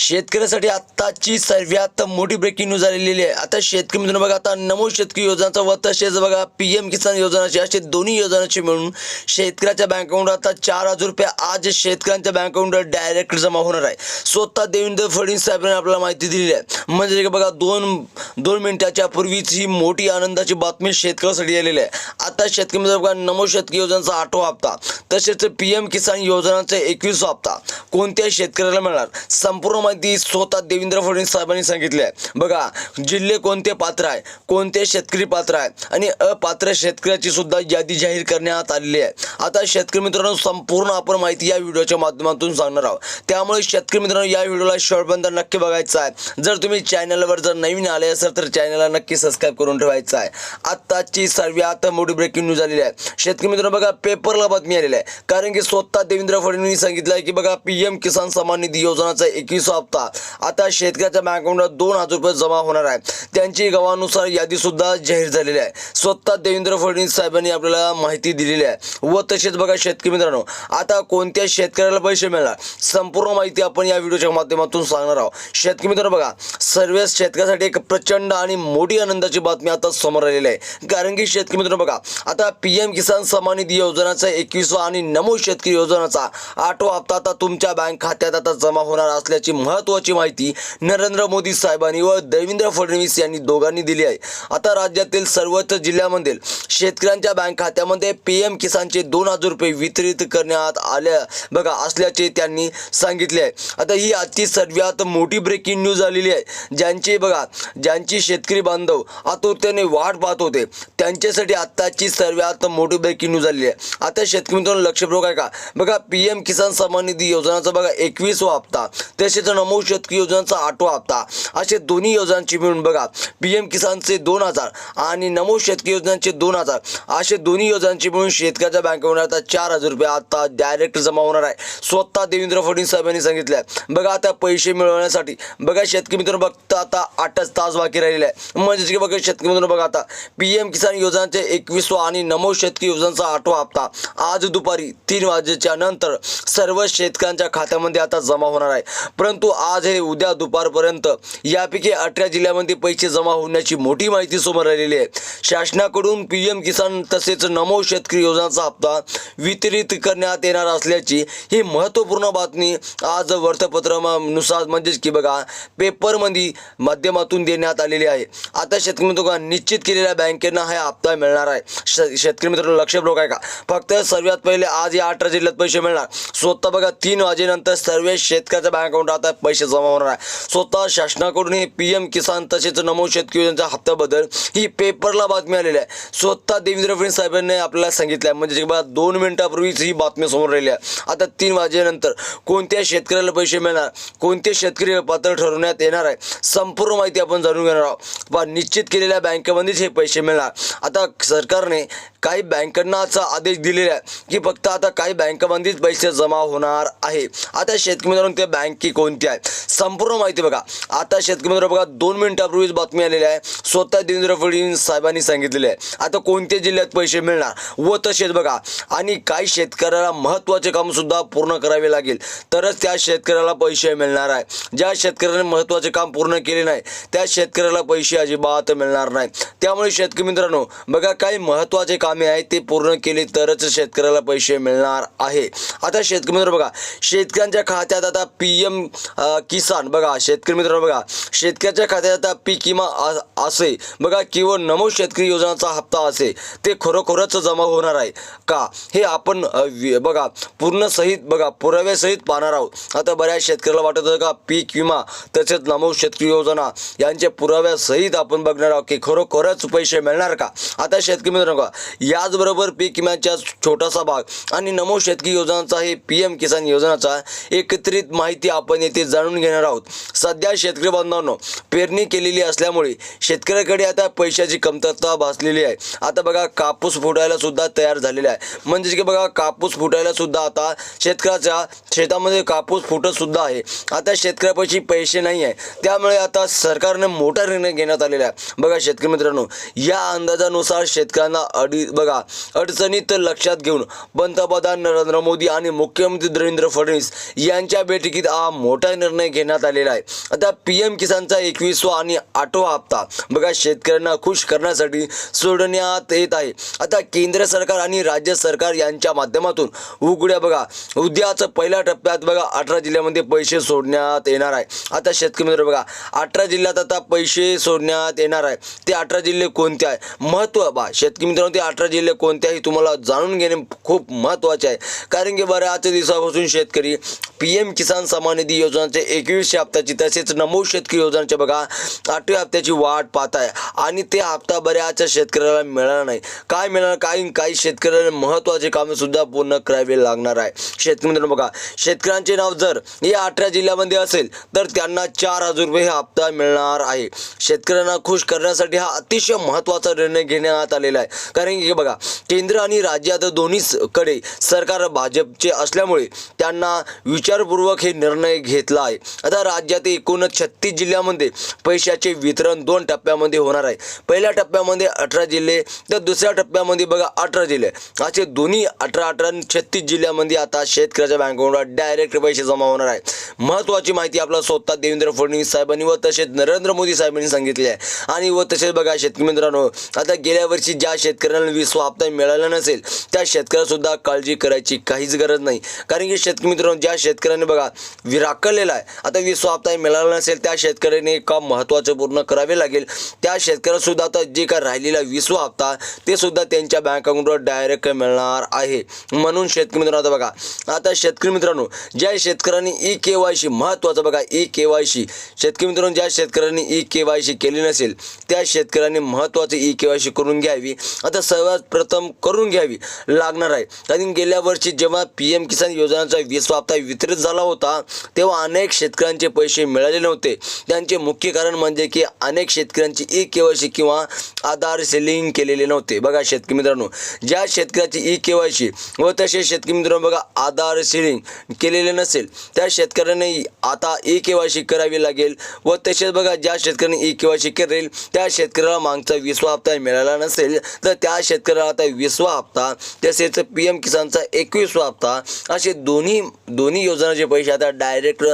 शेतकऱ्यासाठी आत्ताची सर्वात मोठी ब्रेकिंग न्यूज आलेली आहे. आता शेतकरी मित्रांनो बघा आता नमो शेतकरी योजनाचा व तसेच बघा पी एम किसान योजनाची असे दोन्ही योजनांची मिळून शेतकऱ्याच्या बँक अकाउंट आता चार हजार रुपये आज शेतकऱ्यांच्या बँक अकाउंटवर डायरेक्ट जमा होणार आहे. स्वतः देवेंद्र फडणवीस साहेबांनी आपल्याला माहिती दिलेली आहे. म्हणजे बघा दोन दोन मिनिटाच्या पूर्वीच ही मोठी आनंदाची बातमी शेतकऱ्यासाठी आलेली आहे. आता शेतकरी मित्र बघा नमो शेतकरी योजनाचा आठवा हप्ता तसेच पी एम किसान योजनाचा एकवीस हप्ता कोणत्याही शेतकऱ्याला मिळणार. संपूर्ण माहिती स्वतः देवेंद्र फडणवीस साहेबांनी सांगितले आहे बघा जिल्हे कोणते पात्र आहे? कोणते शेतकरी पात्र आहे? आणि अपात्र शेतकऱ्याची सुद्धा यादी जाहीर करण्यात आलेली आहे. आता शेतकरी मित्रांनो संपूर्ण आपण माहिती या व्हिडिओच्या माध्यमातून सांगणार आहोत. त्यामुळे शेतकरी मित्रांनो या व्हिडिओला शेवटपर्यंत नक्की बघायचा आहे. जर तुम्ही चॅनलवर जर नवीन आले असेल तर चॅनलला नक्की सबस्क्राईब करून ठेवायचं आहे. आत्ताची सर्वात मोठी ब्रेकिंग न्यूज आलेली आहे. शेतकरी मित्रांनो बघा पेपरला बातमी आलेली आहे. कारण की स्वतः देवेंद्र फडणवीस सांगितलं आहे की बघा पी एम किसान सन्मान निधी योजनाचा एकवीस हप्ता आता शेतकऱ्याच्या बँक अकाउंटला दोन हजार रुपये जमा होणार आहे त्यांची गावानुसार यादी सुद्धा जाहीर झालेली आहे. स्वतः देवेंद्र फडणवीस साहेबांनी आपल्याला माहिती दिलेली आहे. व तसेच बघा शेतकरी मित्रांनो आता कोणत्या शेतकऱ्याला पैसे मिळणार? संपूर्ण माहिती आपण या व्हिडिओच्या माध्यमातून सांगणार आहोत. शेतकरी मित्रांनो बघा सर्व शेतकऱ्यासाठी एक प्रचंड आणि मोठी आनंदाची बातमी आता समोर आलेली आहे. कारण की शेतकरी मित्रांनो बघा आता पी एम किसान सन्मान निधी योजनाचा एकवीसवा आणि नमो शेतकरी योजनाचा आठवा हप्ता आता तुमच्या बँक खात्यात आता जमा होणार असल्याची महत्त्वाची माहिती नरेंद्र मोदी साहेबांनी व देवेंद्र फडणवीस यांनी दोघांनी दिली आहे. आता राज्यातील सर्वच जिल्ह्यामध्ये शेतकऱ्यांच्या बँक खात्यामध्ये पी एम किसानचे दोन हजार रुपये वितरित करण्यात आल्या बघा असल्याचे त्यांनी सांगितले आहे. आता ही आजची सर्वात मोठी ब्रेकिंग न्यूज आलेली आहे. ज्यांची बघा ज्यांची शेतकरी बांधव आतुरतेने वाट पाहत होते त्यांच्यासाठी आत्ताची सर्वात मोठी ब्रेकिंग न्यूज आलेली आहे. आता शेतकरी मित्रांनो लक्षपूर्वक आहे का? बघा पी एम किसान सन्मान निधी योजनाचा बघा एकवीसवा हप्ता. तसेच नमो शेतकरी योजनाचा आठवा हप्ता. असे दोन्ही योजनांची मिळून बघा. पी एम किसानचे दोन हजार आणि नमो शेतकरी योजनांचे दोन हजार. असे दोन्ही योजनांची मिळून शेतकऱ्याच्या बँकेवर आता चार हजार रुपये आता डायरेक्ट जमा होणार आहे. स्वतः देवेंद्र फडणवीस साहेबांनी सांगितले आहे बघा आता पैसे मिळवण्यासाठी. बघा शेतकरी मित्र बघता आता आठच तास बाकी राहिलेले आहे म्हणजेच की बघा शेतकरी मित्र बघा आता पी एम किसान योजनांचे एकवीसवा आणि नमो शेतकरी योजनांचा आठवा हप्ता आज दुपारी तीन वाजेच्या नंतर सर्व शेतकऱ्यांच्या खात्यामध्ये आता जमा होणार आहे. परंतु आज हे उद्या दुपारपर्यंत यापैकी अठरा जिल्ह्यामध्ये पैसे जमा होण्याची मोठी माहिती समोर आलेली आहे. शासनाकडून पी एम किसान तसेच नमो शेतकरी योजनाचा हप्ता वितरित करण्यात येणार असल्याची ही महत्त्वपूर्ण बातमी आज वर्तपत्रानुसार म्हणजेच की बघा पेपरमध्ये माध्यमातून देण्यात आलेली आहे. आता शेतकरी मित्र निश्चित केलेल्या बँकेंना हा हप्ता मिळणार आहे. श- शेतकरी मित्र लक्ष आहे का फक्त सर्वात पहिले आज या अठरा जिल्ह्यात पैसे मिळणार. स्वतः बघा तीन वाजेनंतर सर्व शेतकऱ्याच्या बँक अकाउंट आता पैसे जमा होणार आहे. स्वतः शासनाकडून हे पी एम किसान तसेच नमो शेतकरी योजनेच्या हप्त्याबद्दल ही पेपरला बातमी आलेली आहे. स्वतः देवेंद्र फडणवीस साहेबांनी आपल्याला सांगितलं आहे म्हणजे दोन मिनिटापूर्वीच ही बातमी समोर राहिली आहे. आता तीन वाजेनंतर कोणत्या शेतकऱ्याला पैसे मिळणार कोणते शेतकरी पात्र ठरवण्यात येणार आहे संपूर्ण माहिती आपण जाणून घेणार आहोत. निश्चित केलेल्या बँकेमध्येच हे पैसे मिळणार. आता सरकारने काही बँकांना असा आदेश दिलेला आहे की फक्त आता काही बँकामध्येच पैसे जमा होणार आहे. आता शेतकरी मित्रांनो त्या बँकी कोणती आहे? संपूर्ण माहिती बघा. आता शेतकरी मित्र बघा दोन मिनिटापूर्वीच बातमी आलेली आहे. स्वतः देवेंद्र फडणवीस साहेबांनी सांगितलेले आहे. आता कोणत्या जिल्ह्यात पैसे मिळणार? व तसेच बघा आणि काही शेतकऱ्याला महत्त्वाचे कामसुद्धा पूर्ण करावे लागेल. तरच त्या शेतकऱ्याला पैसे मिळणार आहे. ज्या शेतकऱ्याने महत्त्वाचे काम पूर्ण केले नाही त्या शेतकऱ्याला पैसे अजिबात मिळणार नाही. त्यामुळे शेतकरी मित्रांनो बघा काही महत्त्वाचे काम आहेत ते पूर्ण केली तरच शेतकऱ्याला पैसे मिळणार आहे. आता शेतकरी मित्र बघा शेतकऱ्यांच्या खात्यात आता पी एम किसान बघा शेतकरी मित्र बघा शेतकऱ्याच्या खात्यात आता पीक विमा असे बघा किंवा नमो शेतकरी योजनाचा हप्ता असे ते खरोखरच जमा होणार आहे का? हे आपण बघा पूर्ण सहित बघा पुराव्यासहित पाहणार आहोत. आता बऱ्याच शेतकऱ्याला वाटत होतं का पीक विमा तसेच नमो शेतकरी योजना यांच्या पुराव्यासहित आपण बघणार आहोत की खरोखरच पैसे मिळणार का? आता शेतकरी मित्रांनो बघा, याचबरोबर पीक विम्याचा छोटासा भाग आणि नमो शेतकी योजनाचा हे पी एम किसान योजनाचा एकत्रित माहिती आपण येथे जाणून घेणार आहोत. सध्या शेतकरी बांधवांनो पेरणी केलेली असल्यामुळे शेतकऱ्याकडे आता पैशाची कमतरता भासलेली आहे. आता बघा कापूस फुटायला सुद्धा तयार झालेला आहे. म्हणजेच की बघा कापूस फुटायला सुद्धा आता शेतकऱ्याच्या शेतामध्ये कापूस फुटत सुद्धा आहे. आता शेतकऱ्यापाशी पैसे नाही आहे. त्यामुळे आता सरकारने मोठा निर्णय घेण्यात आलेला आहे. बघा शेतकरी मित्रांनो या अंदाजानुसार शेतकऱ्यांना अडी बघा अडचणीत लक्षात घेऊन पंतप्रधान नरेंद्र मोदी आणि मुख्यमंत्री देवेंद्र फडणवीस यांच्या बैठकीत हा मोठा निर्णय घेण्यात आलेला आहे. आता पी एम किसानचा एकवीसवा आणि आठवा हप्ता. बघा शेतकऱ्यांना खुश करण्यासाठी सोडण्यात येत आहे. आता केंद्र सरकार आणि राज्य सरकार यांच्या माध्यमातून उघड्या बघा उद्याच पहिल्या टप्प्यात बघा अठरा जिल्ह्यामध्ये पैसे सोडण्यात येणार आहे. आता शेतकरी मित्र बघा अठरा जिल्ह्यात आता पैसे सोडण्यात येणार आहे. ते अठरा जिल्हे कोणते आहे महत्त्व बा शेतकरी मित्रांनो ते अठरा जिल्हे कोणत्याही तुम्हाला जाणून घेणे खूप महत्त्वाचे आहे. कारण की बऱ्याच दिवसापासून शेतकरी पी एम किसान सन्मान निधी योजनाचे एकवीसशे हप्त्याची तसेच नमो शेतकरी योजनेच्या बघा आठव्या हप्त्याची वाट पाहत आहे आणि ते हप्ता बऱ्याच शेतकऱ्याला मिळणार नाही. काय मिळणार? काही काही शेतकऱ्याला महत्त्वाचे कामेसुद्धा पूर्ण करावे लागणार आहे. शेतकरी बघा शेतकऱ्यांचे नाव जर या अठरा जिल्ह्यामध्ये असेल तर त्यांना चार हजार रुपये हा हप्ता मिळणार आहे. शेतकऱ्यांना खुश करण्यासाठी हा अतिशय महत्त्वाचा निर्णय घेण्यात आलेला आहे. कारण की बघा केंद्र आणि राज्यात दोन्हीकडे सरकार भाजपचे असल्यामुळे त्यांना विचारपूर्वक हे निर्णय घेतला आहे. आता राज्यात एकूण छत्तीस जिल्ह्यामध्ये पैशाचे वितरण दोन टप्प्यामध्ये होणार आहे. पहिल्या टप्प्यामध्ये अठरा जिल्हे तर दुसऱ्या टप्प्यामध्ये बघा अठरा जिल्हे. असे दोन्ही अठरा अठरा छत्तीस जिल्ह्यामध्ये आता शेतकऱ्याच्या बँकेवर डायरेक्ट पैसे जमा होणार आहे. महत्त्वाची माहिती आपला स्वतः देवेंद्र फडणवीस साहेबांनी व तसेच नरेंद्र मोदी साहेबांनी सांगितली आहे. आणि व तसेच बघा शेतकरी मित्रांनो आता गेल्या वर्षी ज्या शेतकऱ्यांना वीस हप्ता मिळाला नसेल त्या शेतकऱ्यासुद्धा काळजी करायची काहीच गरज नाही. कारण की शेतकरी मित्रांनो ज्या शेतकऱ्याने बघा विराकलेला आहे आता वीस हप्ता मिळाला नसेल त्या शेतकऱ्याने काम महत्त्वाचं पूर्ण करावे लागेल. त्या शेतकऱ्यासुद्धा आता जे काय राहिलेला विसवा हप्ता ते सुद्धा त्यांच्या बँक अकाउंटवर डायरेक्ट मिळणार आहे. म्हणून शेतकरी मित्रांनो आता बघा आता शेतकरी मित्रांनो ज्या शेतकऱ्यांनी ई के वाय सी महत्त्वाचं बघा ई के वाय सी शेतकरी मित्रांनो ज्या शेतकऱ्यांनी ई के वाय सी केली नसेल त्या शेतकऱ्यांनी महत्त्वाचं ई के वाय सी करून घ्यावी. आता सर्व सर्वात प्रथम करून घ्यावी लागणार आहे. कारण गेल्या वर्षी जेव्हा पी एम किसान योजनाचा वीस हप्ता वितरित झाला होता तेव्हा अनेक शेतकऱ्यांचे पैसे मिळाले नव्हते. त्यांचे मुख्य कारण म्हणजे की अनेक शेतकऱ्यांची ई के वाय सी किंवा आधार सेलिंग केलेले नव्हते. बघा शेतकरी मित्रांनो ज्या शेतकऱ्याची ई के वाय सी व तसे शेतकरी मित्रांनो बघा आधार सेलिंग केलेले नसेल त्या शेतकऱ्याने आता ई के वाय सी करावी लागेल व तसेच बघा ज्या शेतकऱ्यांनी ई के वाय सी करेल त्या शेतकऱ्याला मागचा विसवा हप्ता मिळाला नसेल तर त्या शेत शेतकऱ्याला आता वीसवा हप्ता तसेच पी एम किसानचा एकवीसवा हप्ता असे दोन्ही दोन्ही योजनाचे पैसे आता डायरेक्ट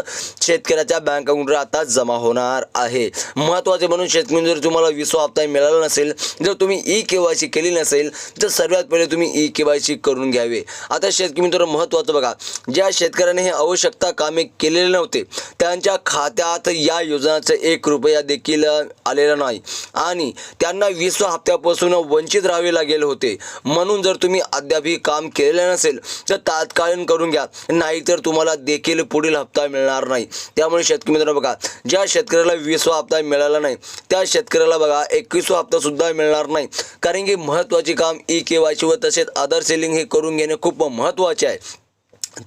शेतकऱ्याच्या बँक अकाउंटवर आता जमा होणार आहे. महत्त्वाचे म्हणून शेतकरी जर तुम्हाला विसवा हप्ता मिळाला नसेल जर तुम्ही ई के वाय सी केली नसेल तर सर्वात पहिले तुम्ही ई के वाय सी करून घ्यावे. आता शेतकरी मित्र महत्त्वाचं बघा ज्या शेतकऱ्याने हे आवश्यकता कामे केलेले नव्हते त्यांच्या खात्यात या योजनाचा एक रुपया देखील आलेला नाही. आणि त्यांना विसवा हप्त्यापासून वंचित राहावे लागेल. होते. म्हणून जर तुम्ही अद्यापही काम केलेलं नसेल तर तात्कालीन करून घ्या. नाहीतर तुम्हाला देखील पुढील हप्ता मिळणार नाही. त्यामुळे शेतकरी मित्रांनो बघा ज्या शेतकऱ्याला वीसवा हप्ता मिळाला नाही त्या शेतकऱ्याला बघा एकवीसवा हप्ता सुद्धा मिळणार नाही. कारण की महत्त्वाचे काम ई के वायची व तसेच आधार सेलिंग हे करून घेणे खूप महत्त्वाचे आहे.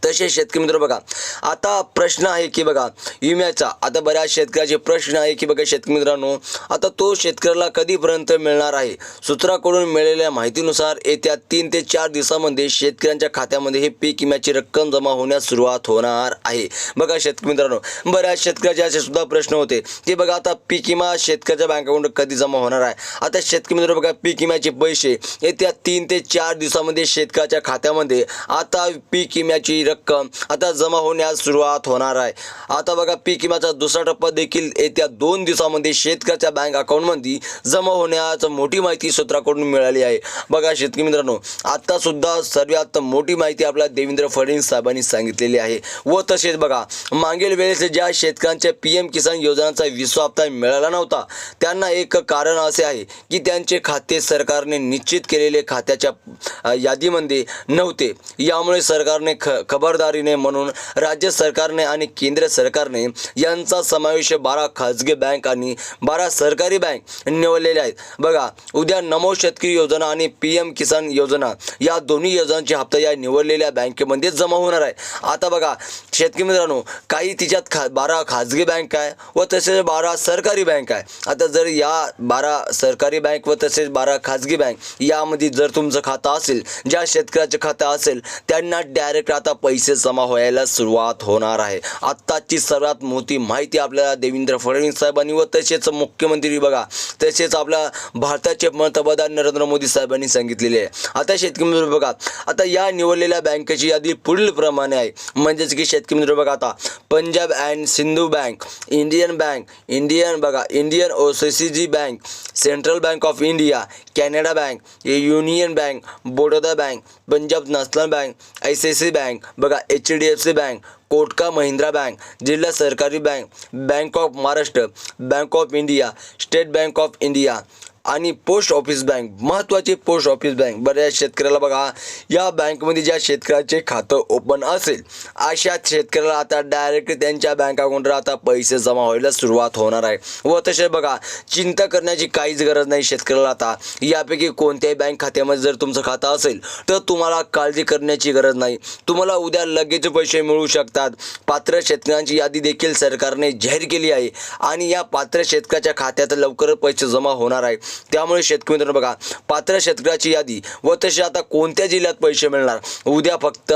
तसे शेतकरी मित्र बघा आता प्रश्न आहे की बघा विम्याचा. आता बऱ्याच शेतकऱ्याचे प्रश्न आहे की बघा शेतकरी मित्रांनो आता तो शेतकऱ्याला कधीपर्यंत मिळणार आहे? सूत्राकडून मिळालेल्या माहितीनुसार येत्या तीन ते चार दिवसामध्ये शेतकऱ्यांच्या खात्यामध्ये हे पीक विम्याची रक्कम जमा होण्यास सुरुवात होणार आहे. बघा शेतकरी मित्रांनो बऱ्याच शेतकऱ्याचे असे सुद्धा प्रश्न होते ते बघा आता पीक विमा शेतकऱ्याच्या बँक अकाउंट कधी जमा होणार आहे? आता शेतकरी मित्र बघा पीक विम्याचे पैसे येत्या तीन ते चार दिवसामध्ये शेतकऱ्याच्या खात्यामध्ये आता पीक विम्याची रक्कम आता जमा होण्यास सुरुवात होणार आहे. आता बघा पीक विम्याचा दुसरा टप्पा देखील येत्या दोन दिवसामध्ये शेतकऱ्याच्या बँक अकाउंटमध्ये जमा होण्यास मोठी माहिती सूत्राकडून मिळाली आहे. बघा शेतकरी मित्रांनो आता सुद्धा सर्वात मोठी माहिती आपल्या देवेंद्र फडणवीस साहेबांनी सांगितलेली आहे. व तसेच बघा मागील वेळेस ज्या शेतकऱ्यांच्या पी एम किसान योजनांचा विसवा हप्ता मिळाला नव्हता त्यांना एक कारण असे आहे की त्यांचे खाते सरकारने निश्चित केलेले खात्याच्या यादीमध्ये नव्हते. यामुळे सरकारने ख खबरदारीने म्हणून राज्य सरकारने आणि केंद्र सरकारने यांचा समावेश बारा खाजगी बँक आणि बारा सरकारी बँक निवडलेले आहेत. बघा उद्या नमो शेतकरी योजना आणि पी एम किसान योजना या दोन्ही योजनांचे हप्ता या निवडलेल्या बँकेमध्ये जमा होणार आहे. आता बघा शेतकरी मित्रांनो काही तिच्यात खा बारा खाजगी बँक आहे व तसेच बारा सरकारी बँक आहे. आता जर या बारा सरकारी बँक व तसेच बारा खाजगी बँक यामध्ये जर तुमचं खातं असेल ज्या शेतकऱ्याचं खातं असेल त्यांना डायरेक्ट आता पैसे जमा व्हायला सुरुवात होणार आहे. आत्ताची सर्वात मोठी माहिती आपल्याला देवेंद्र फडणवीस साहेबांनी व तसेच मुख्यमंत्री बघा तसेच आपल्या भारताचे पंतप्रधान नरेंद्र मोदी साहेबांनी सांगितलेले आहे. आता शेतकरी मित्र बघा आता या निवडलेल्या बँकेची यादी पुढील प्रमाणे आहे. म्हणजेच की शेतकरी मित्र बघा आता Punjab and Sind bank Indian bank Indian बघा Indian O C C G bank central bank of India Canara bank union bank Baroda bank Punjab national bank I C C bank बघा H D F C bank Kotak Mahindra bank जिल्हा सहकारी bank bank of Maharashtra bank of India state bank of India आणि post office bank महत्त्वाची post office bank. बऱ्याच शेतकऱ्याला बघा या बँकमध्ये ज्या शेतकऱ्याचे खातं ओपन असेल अशा शेतकऱ्याला आता डायरेक्ट त्यांच्या बँक अकाउंटवर आता पैसे जमा व्हायला सुरुवात होणार आहे. व तसे बघा चिंता करण्याची काहीच गरज नाही शेतकऱ्याला आता. यापैकी कोणत्याही बँक खात्यामध्ये जर तुमचं खातं असेल तर तुम्हाला काळजी करण्याची गरज नाही. तुम्हाला उद्या लगेच पैसे मिळू शकतात. पात्र शेतकऱ्यांची यादी देखील सरकारने जाहीर केली आहे. आणि या पात्र शेतकऱ्याच्या खात्यात लवकरच पैसे जमा होणार आहे. त्यामुळे शेतकरी मित्रांनो बघा पात्र शेतकऱ्याची यादी व तसे आता कोणत्या जिल्ह्यात पैसे मिळणार? उद्या फक्त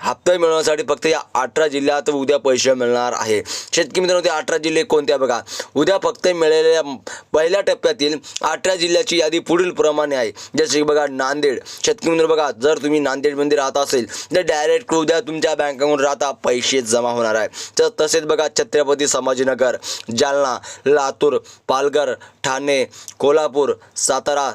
हप्ता मिळवण्यासाठी फक्त या अठरा जिल्ह्यात उद्या पैसे मिळणार आहे. शेतकरी मित्रांनो ते अठरा जिल्हे कोणत्या बघा? उद्या फक्त मिळालेल्या पहिल्या टप्प्यातील अठरा जिल्ह्याची यादी पुढील प्रमाणे आहे. जसे की बघा नांदेड. शेतकरी मित्र बघा जर तुम्ही नांदेडमध्ये राहत असेल तर डायरेक्ट उद्या तुमच्या बँक राहता पैसे जमा होणार आहे. तर तसेच बघा छत्रपती संभाजीनगर जालना लातूर पालघर ठाणे कोल्हापूर सातारा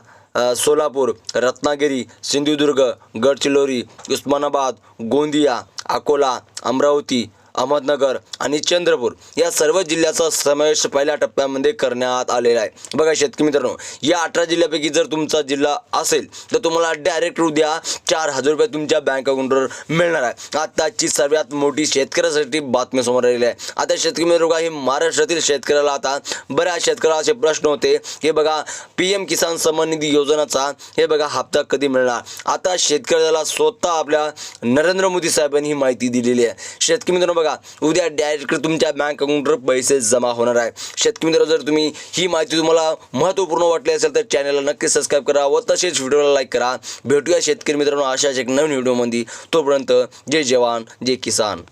सोलापूर रत्नागिरी सिंधुदुर्ग गडचिरोली उस्मानाबाद गोंदिया अकोला अमरावती अहमदनगर आणि चंद्रपूर या सर्व जिल्ह्याचा समावेश पहिल्या टप्प्यामध्ये करण्यात आलेला आहे. बघा शेतकरी मित्रांनो या अठरा जिल्ह्यापैकी जर तुमचा जिल्हा असेल तर तुम्हाला डायरेक्ट उद्या चार हजार रुपये तुमच्या बँक अकाउंटवर मिळणार आहे. आताची सर्वात मोठी शेतकऱ्यासाठी बातमी समोर आलेली आहे. आता शेतकरी मित्र बघा हे महाराष्ट्रातील शेतकऱ्याला आता बऱ्याच शेतकऱ्याला असे प्रश्न होते. हे बघा पी एम किसान सन्मान निधी योजनाचा हे बघा हप्ता कधी मिळणार? आता शेतकऱ्याला स्वतः आपल्या नरेंद्र मोदी साहेबांनी ही माहिती दिलेली आहे. शेतकरी मित्रांनो बघा उद्या डायरेक्ट तुमच्या बँक अकाउंटवर पैसे जमा होणार आहे. शेतकरी मित्र जर तुम्ही ही माहिती तुम्हाला महत्त्वपूर्ण वाटली असेल तर चॅनलला नक्की सबस्क्राईब करा व तसेच व्हिडिओला लाईक करा. भेटूया शेतकरी मित्रांनो अशाच एक नवीन व्हिडिओमध्ये तोपर्यंत जय जवान जय किसान.